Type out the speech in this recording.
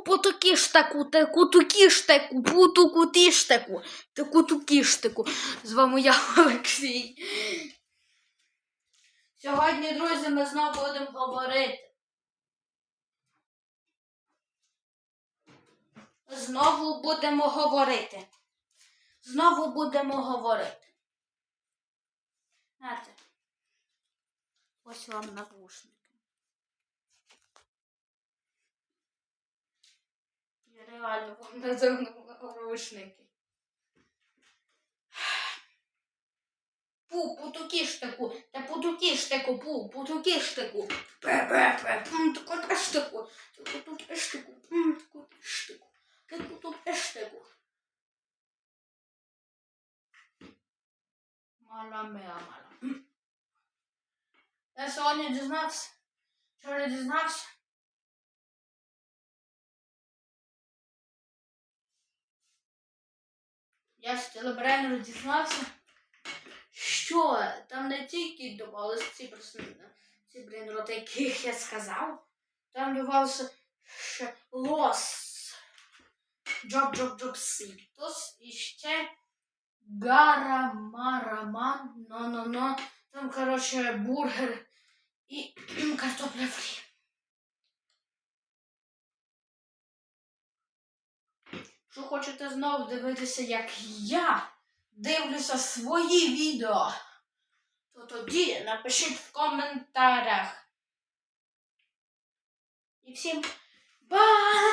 Пу потукіштаку, таку тукіштаку, путуку тіштаку, таку тукіштаку. З вами я, Олексій. Сьогодні, друзі, ми знову будемо говорити. Знову будемо говорити. Знову будемо говорити. Знаєте, ось вам навушники. Надягну навушники. Пу, путукіштаку, та путукіштаку, пу, путукіштаку. Пе-пе-пе, пум, таку-тештаку, таку-тештаку, пум, таку-тештаку, таку-тештаку. Мала меа мала. Я сьогодні дізнався, вчора дізнався, я з телебренеру дізнався, що там не тільки давалися ці ці блін, яких я сказав, там давалося ще лос, джоб джоб джоб ситос і ще гарамараман, но-но-но, там, коротше, бургер і картопля фрі. Що хочете знову дивитися, як я дивлюся свої відео, то тоді напишіть в коментарях. І всім бай!